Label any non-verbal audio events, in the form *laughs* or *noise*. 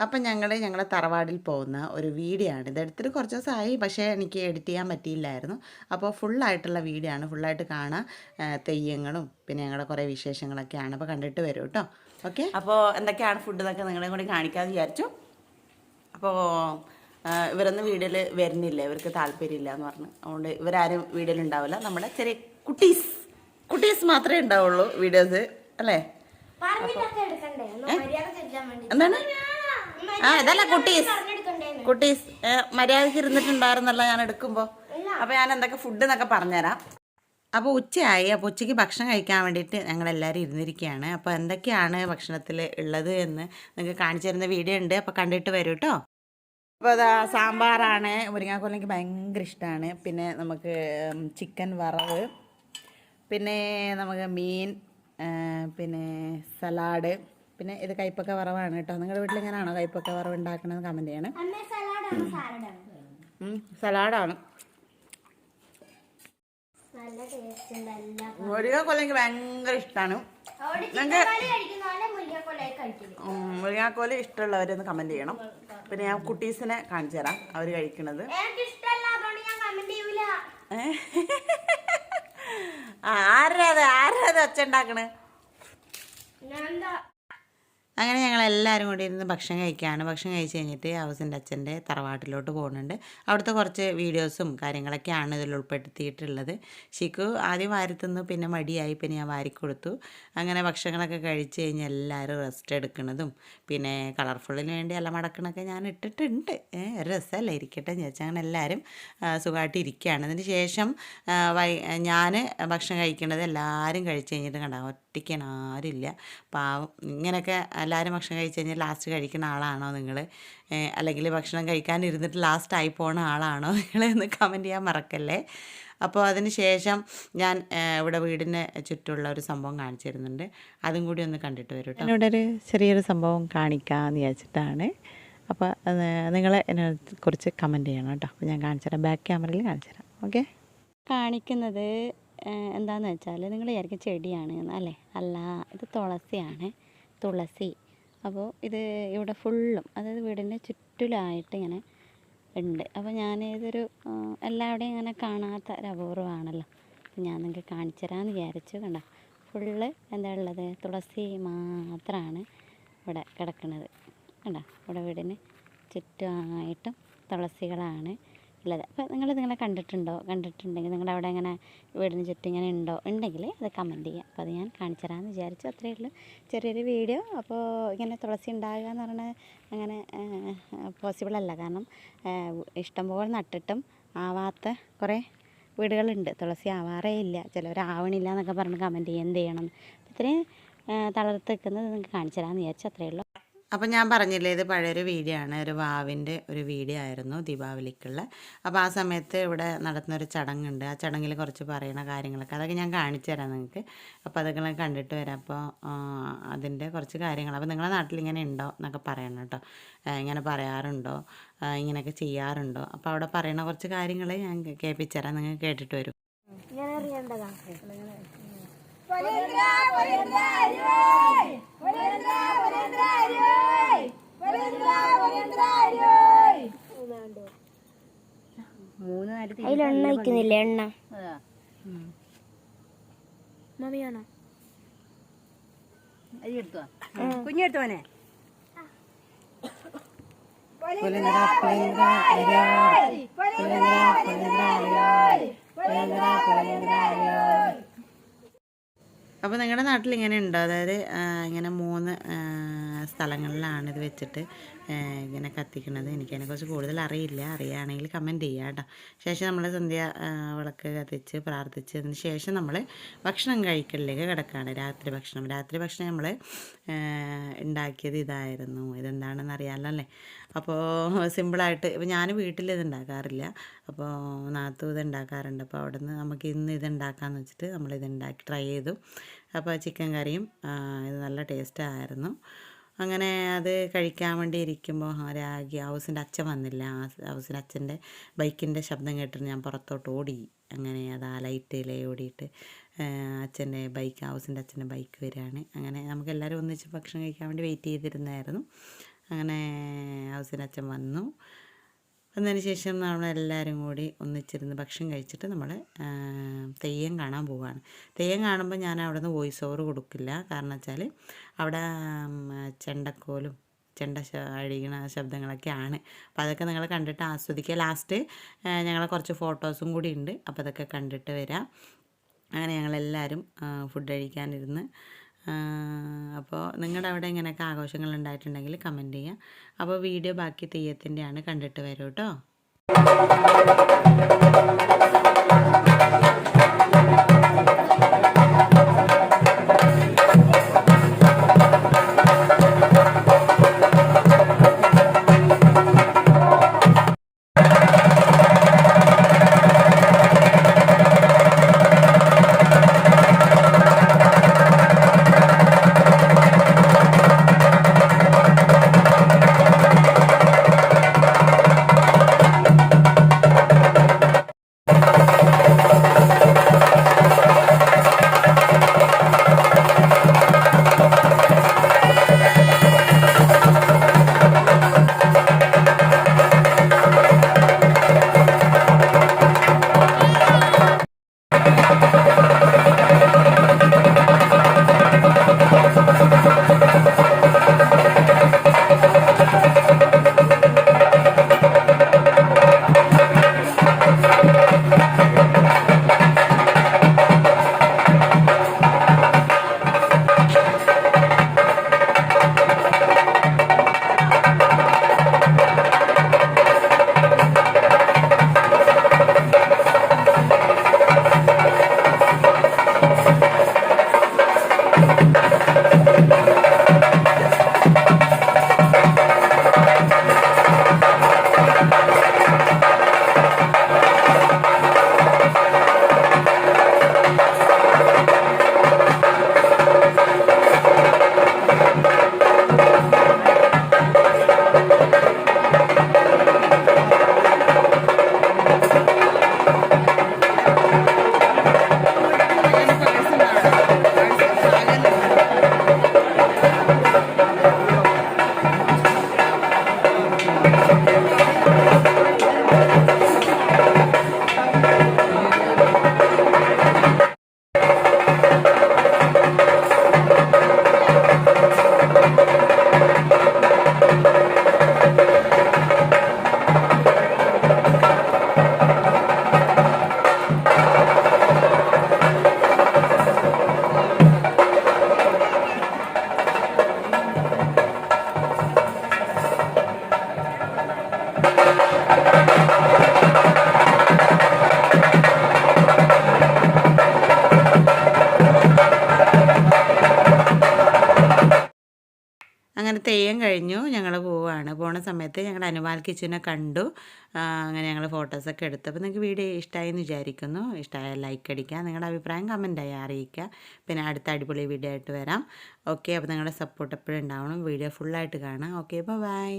അപ്പം ഞങ്ങൾ ഞങ്ങളെ തറവാടിൽ പോകുന്ന ഒരു വീഡിയോ ആണ് ഇതെടുത്തിട്ട് കുറച്ച് ദിവസമായി പക്ഷേ എനിക്ക് എഡിറ്റ് ചെയ്യാൻ പറ്റിയില്ലായിരുന്നു. അപ്പോൾ ഫുള്ളായിട്ടുള്ള വീഡിയോ ആണ് ഫുള്ളായിട്ട് കാണാം ആ, തെയ്യങ്ങളും പിന്നെ ഞങ്ങളുടെ കുറേ വിശേഷങ്ങളൊക്കെയാണ്. അപ്പോൾ കണ്ടിട്ട് വരും കേട്ടോ. ഓക്കെ? അപ്പോൾ എന്തൊക്കെയാണ് ഫുഡ് എന്നൊക്കെ നിങ്ങളെ കൂടി കാണിക്കാമെന്ന് വിചാരിച്ചു. അപ്പോൾ ഇവരൊന്നും വീഡിയോയിൽ വരുന്നില്ല. ഇവർക്ക് താല്പര്യമില്ല എന്ന് പറഞ്ഞു. അതുകൊണ്ട് ഇവരാരും വീഡിയോയിൽ ഉണ്ടാവില്ല. നമ്മുടെ ചെറിയ കുട്ടീസ്. കുട്ടീസ് മാത്രമേ ഉണ്ടാവുള്ളൂ വീഡിയോസ്. അല്ലേ? എന്താണ്? ആ ഇതല്ല കുട്ടീസ്. കുട്ടീസ് ഏ, മര്യാദയ്ക്ക് ഇരുന്നിട്ടുണ്ടായിരുന്നല്ലോ ഞാൻ എടുക്കുമ്പോൾ അപ്പോൾ ഞാൻ എന്തൊക്കെ ഫുഡ് എന്നൊക്കെ പറഞ്ഞുതരാം. അപ്പോൾ ഉച്ചയായി. അപ്പോൾ ഉച്ചയ്ക്ക് ഭക്ഷണം കഴിക്കാൻ വേണ്ടിയിട്ട് ഞങ്ങളെല്ലാവരും ഇരുന്നിരിക്കുകയാണ്. അപ്പോൾ എന്തൊക്കെയാണ് ഭക്ഷണത്തിൽ ഉള്ളത് എന്ന് നിങ്ങൾക്ക് കാണിച്ചു തരുന്ന വീഡിയോ ഉണ്ട്. അപ്പോൾ കണ്ടിട്ട് വരൂ കേട്ടോ അപ്പോൾ അതാ സാമ്പാറാണ്. മുരിങ്ങാക്കോൽ എനിക്ക് ഭയങ്കര ഇഷ്ടമാണ് പിന്നെ നമുക്ക് ചിക്കൻ വറവ്. പിന്നെ നമുക്ക് മീൻ പിന്നെ സലാഡ്. പിന്നെ ഇത് കൈപ്പക്ക വറവാണ് കേട്ടോ. നിങ്ങളുടെ വീട്ടിൽ എങ്ങനെയാണോ കൈപ്പക്ക വറവ് ഉണ്ടാക്കണമെന്ന് കമന്റ് ചെയ്യണം സലാഡാണ് മുരിങ്ങാക്കോൽ എനിക്ക് ഭയങ്കര ഇഷ്ടമാണ് മുരിങ്ങാക്കോൽ ഇഷ്ടമുള്ളവരൊന്ന് കമന്റ് ചെയ്യണം. പിന്നെ ഞാൻ കുട്ടീസിനെ കാണിച്ചു തരാം അവർ കഴിക്കണത്. ആരത് അതുകൊണ്ട് ഞാൻ കമന്റ് ചെയ്യൂല. ആ, ആരാ അത്? ആരാ അത് ഒച്ച ഉണ്ടാക്കണേ അങ്ങനെ ഞങ്ങൾ എല്ലാവരും കൂടി ഇരുന്ന് ഭക്ഷണം കഴിക്കുകയാണ് ഭക്ഷണം കഴിച്ച് കഴിഞ്ഞിട്ട് ഹൗസിന്റെ അച്ഛന്റെ തറവാട്ടിലോട്ട് പോകുന്നുണ്ട്. അവിടുത്തെ കുറച്ച് വീഡിയോസും കാര്യങ്ങളൊക്കെയാണ് ഇതിൽ ഉൾപ്പെടുത്തിയിട്ടുള്ളത്. ശിക്കു ആദ്യം വാരിത്തുന്നു പിന്നെ മടിയായി പിന്നെ ഞാൻ വാരിക്കൊടുത്തു അങ്ങനെ ഭക്ഷണങ്ങളൊക്കെ കഴിച്ച് കഴിഞ്ഞ് എല്ലാവരും റെസ്റ്റ് എടുക്കുന്നതും പിന്നെ കളർഫുള്ളിന് വേണ്ടി എല്ലാം മടക്കണൊക്കെ ഞാൻ ഇട്ടിട്ടുണ്ട്. ഒരു രസമല്ല? ഇരിക്കട്ടെ വിചാരിച്ചു അങ്ങനെ എല്ലാവരും സുഖമായിട്ട് ഇരിക്കുകയാണ്. അതിന് ശേഷം വൈ ഞാൻ ഭക്ഷണം കഴിക്കുന്നത് എല്ലാവരും കഴിച്ച് കഴിഞ്ഞിട്ട് കണ്ട ഒറ്റയ്ക്കാണ് ആരുമില്ല. പാവം ഇങ്ങനെയൊക്കെ എല്ലാവരും ഭക്ഷണം കഴിച്ച് കഴിഞ്ഞാൽ ലാസ്റ്റ് കഴിക്കുന്ന ആളാണോ നിങ്ങൾ അല്ലെങ്കിൽ ഭക്ഷണം കഴിക്കാനിരുന്നിട്ട് ലാസ്റ്റ് ആയി പോണ ആളാണോ? *laughs* നിങ്ങൾ എന്ന് കമന്റ് ചെയ്യാൻ മറക്കല്ലേ? അപ്പോൾ അതിന് ശേഷം ഞാൻ ഇവിടെ വീടിന് ചുറ്റുമുള്ള ഒരു സംഭവം കാണിച്ചു തരുന്നുണ്ട് അതും കൂടി ഒന്ന് കണ്ടിട്ട് വരും കേട്ടോ ഇവിടെ ഒരു ചെറിയൊരു സംഭവം കാണിക്കാമെന്ന് വിചാരിച്ചിട്ടാണ്. അപ്പോൾ നിങ്ങൾ എന്നെ കുറിച്ച് കമന്റ് ചെയ്യണം കേട്ടോ അപ്പോൾ ഞാൻ കാണിച്ചു തരാം ബാക്ക് ക്യാമറയിൽ കാണിച്ചു തരാം ഓക്കെ കാണിക്കുന്നത് ഏഹ്, എന്താന്ന് വെച്ചാൽ നിങ്ങൾ വിചാരിക്കും ചെടിയാണ് അല്ലേ? അല്ല ഇത് തുളസിയാണ് തുളസി. അപ്പോൾ ഇത് ഇവിടെ ഫുള്ളും അതായത് വീടിന്റെ ചുറ്റിലായിട്ട് ഇങ്ങനെ ഉണ്ട്. അപ്പോൾ ഞാൻ ഇതൊരു എല്ലാവിടെയും ഇങ്ങനെ കാണാത്ത ഒരു അപൂർവമാണല്ലോ ഞാൻ നിങ്ങൾക്ക് കാണിച്ചു തരാമെന്ന് വിചാരിച്ചു കണ്ട? ഫുള്ള് എന്താ ഉള്ളത്? തുളസി മാത്രമാണ് ഇവിടെ കിടക്കുന്നത്. കണ്ടോ? ഇവിടെ വീടിന് ചുറ്റുമായിട്ടും തുളസികളാണ്. ഉള്ളത്. അപ്പോൾ നിങ്ങൾ നിങ്ങളെ കണ്ടിട്ടുണ്ടോ? കണ്ടിട്ടുണ്ടെങ്കിൽ നിങ്ങളുടെ അവിടെ ഇങ്ങനെ വീടിന് ചുറ്റും ഇങ്ങനെ ഉണ്ടോ? ഉണ്ടെങ്കിൽ അത് കമന്റ് ചെയ്യാം. അപ്പോൾ അത് ഞാൻ കാണിച്ചു തരാമെന്ന് വിചാരിച്ചു. അത്രയേ ഉള്ളൂ. ചെറിയൊരു വീഡിയോ അപ്പോൾ ഇങ്ങനെ തുളസി ഉണ്ടാകുക എന്ന് പറഞ്ഞാൽ അങ്ങനെ പോസിബിൾ അല്ല. കാരണം ഇഷ്ടംപോലെ നട്ടിട്ടും ആവാത്ത കുറേ വീടുകളുണ്ട്. തുളസി ആവാറേ ഇല്ല. ചിലവർ ആവണില്ല എന്നൊക്കെ പറഞ്ഞ് കമന്റ് ചെയ്യും. എന്ത് ചെയ്യണം? ഇത്രയും തളർത്ത് നിൽക്കുന്നത് നിങ്ങൾക്ക് കാണിച്ചു തരാമെന്ന് വിചാരിച്ചു. അത്രയേ ഉള്ളൂ. അപ്പം ഞാൻ പറഞ്ഞില്ലേ ഇത് പഴയൊരു വീഡിയോ ആണ് ഒരു വാവിന്റെ ഒരു വീഡിയോ ആയിരുന്നു ദീപാവലിക്കുള്ള. അപ്പോൾ ആ സമയത്ത് ഇവിടെ നടത്തുന്നൊരു ചടങ്ങുണ്ട്. ആ ചടങ്ങിൽ കുറച്ച് പറയണ കാര്യങ്ങളൊക്കെ അതൊക്കെ ഞാൻ കാണിച്ചു തരാം നിങ്ങൾക്ക്. അപ്പോൾ അതൊക്കെ കണ്ടിട്ട് വരാം. അപ്പോൾ അതിന്റെ കുറച്ച് കാര്യങ്ങൾ. അപ്പോൾ നിങ്ങളുടെ നാട്ടിൽ ഇങ്ങനെ ഉണ്ടോ എന്നൊക്കെ പറയണം കേട്ടോ. ഇങ്ങനെ പറയാറുണ്ടോ? ഇങ്ങനെയൊക്കെ ചെയ്യാറുണ്ടോ? അപ്പോൾ അവിടെ പറയണ കുറച്ച് കാര്യങ്ങൾ ഞാൻ കേൾപ്പിച്ചു തരാം. നിങ്ങൾ കേട്ടിട്ട് വരും. ഞാൻ അറിയേണ്ടതാ. എണ്ണ വയ്ക്കുന്നില്ല എണ്ണ? മമ്മിയാണോ? എടുത്തോ? കുഞ്ഞെടുത്തോ മോനെ? അപ്പോൾ നിങ്ങളുടെ നാട്ടിൽ ഇങ്ങനെ ഉണ്ടോ? അതായത് ഇങ്ങനെ മൂന്ന് സ്ഥലങ്ങളിലാണ് ഇത് വെച്ചിട്ട് ഇങ്ങനെ കത്തിക്കുന്നത്. എനിക്കതിനെക്കുറിച്ച് കൂടുതൽ അറിയില്ല. അറിയുകയാണെങ്കിൽ കമന്റ് ചെയ്യുക കേട്ടോ. ശേഷം നമ്മൾ സന്ധ്യ വിളക്ക് കത്തിച്ച് പ്രാർത്ഥിച്ചതിന് ശേഷം നമ്മൾ ഭക്ഷണം കഴിക്കലിലേക്ക് കിടക്കുകയാണ് രാത്രി ഭക്ഷണം. രാത്രി ഭക്ഷണം നമ്മൾ ഉണ്ടാക്കിയത് ഇതായിരുന്നു. ഇതെന്താണെന്ന് അറിയാമല്ലോ അല്ലേ? അപ്പോൾ സിമ്പിളായിട്ട് ഇപ്പോൾ ഞാൻ വീട്ടിൽ ഇത് ഉണ്ടാക്കാറില്ല അപ്പോൾ നാത്തു ഇത് ഉണ്ടാക്കാറുണ്ട് അപ്പോൾ അവിടെ നിന്ന് നമുക്ക് ഇന്ന് ഇത് ഉണ്ടാക്കാമെന്ന് വെച്ചിട്ട് നമ്മൾ ഇത് ഉണ്ടാക്കി ട്രൈ ചെയ്തു. അപ്പോൾ ചിക്കൻ കറിയും ഇത് നല്ല ടേസ്റ്റ് ആയിരുന്നു. അങ്ങനെ അത് കഴിക്കാൻ വേണ്ടി ഇരിക്കുമ്പോൾ രാഗി ഹൗസിന്റെ അച്ഛൻ വന്നില്ല. ഹൗസിന്റെ അച്ഛന്റെ ബൈക്കിന്റെ ശബ്ദം കേട്ടിട്ട് ഞാൻ പുറത്തോട്ട് ഓടി. അങ്ങനെ അത് ആ ലൈറ്റിലെ ഓടിയിട്ട് അച്ഛന്റെ ബൈക്ക് ഹൗസിന്റെ അച്ഛന്റെ ബൈക്ക് വരികയാണ്. അങ്ങനെ നമുക്ക് എല്ലാവരും ഒന്നിച്ച് ഭക്ഷണം കഴിക്കാൻ വേണ്ടി വെയിറ്റ് ചെയ്തിരുന്നായിരുന്നു. അങ്ങനെ ഹൗസിന്റെ അച്ഛൻ വന്നു. വന്നതിന് ശേഷം നമ്മളെല്ലാവരും കൂടി ഒന്നിച്ചിരുന്ന് ഭക്ഷണം കഴിച്ചിട്ട് നമ്മൾ തെയ്യം കാണാൻ പോവുകയാണ് തെയ്യം കാണുമ്പോൾ ഞാൻ അവിടെ നിന്ന് വോയിസ് ഓവർ കൊടുക്കില്ല. കാരണം വെച്ചാൽ അവിടെ ചെണ്ടക്കോലും ചെണ്ട ശ അഴിക്കണ ശബ്ദങ്ങളൊക്കെയാണ് അപ്പോൾ അതൊക്കെ നിങ്ങൾ കണ്ടിട്ട് ആസ്വദിക്കുക. ലാസ്റ്റ് ഞങ്ങളെ കുറച്ച് ഫോട്ടോസും കൂടി ഉണ്ട്. അപ്പോൾ അതൊക്കെ കണ്ടിട്ട് വരാം. അങ്ങനെ ഞങ്ങളെല്ലാവരും ഫുഡ് കഴിക്കാനിരുന്ന് അപ്പോൾ നിങ്ങളുടെ അവിടെ ഇങ്ങനെയൊക്കെ ആഘോഷങ്ങൾ ഉണ്ടായിട്ടുണ്ടെങ്കിൽ കമന്റ് ചെയ്യുക അപ്പോൾ വീഡിയോ ബാക്കി തെയ്യത്തിന്റെയാണ് കണ്ടിട്ട് വരൂ കേട്ടോ പോവുകയാണ് പോണ സമയത്ത് ഞങ്ങൾ അനുമാൽ കിച്ചനെ കണ്ടു. അങ്ങനെ ഞങ്ങൾ ഫോട്ടോസൊക്കെ എടുത്തു. അപ്പോൾ നിങ്ങൾക്ക് വീഡിയോ ഇഷ്ടമായി എന്ന് വിചാരിക്കുന്നു. ഇഷ്ടമായ ലൈക്ക് അടിക്കുക നിങ്ങളുടെ അഭിപ്രായം കമന്റായി അറിയിക്കുക പിന്നെ അടുത്ത അടിപൊളി വീഡിയോ ആയിട്ട് വരാം. ഓക്കെ അപ്പോൾ നിങ്ങളുടെ സപ്പോർട്ട് എപ്പോഴും ഉണ്ടാവണം. വീഡിയോ ഫുള്ളായിട്ട് കാണാം. Okay bye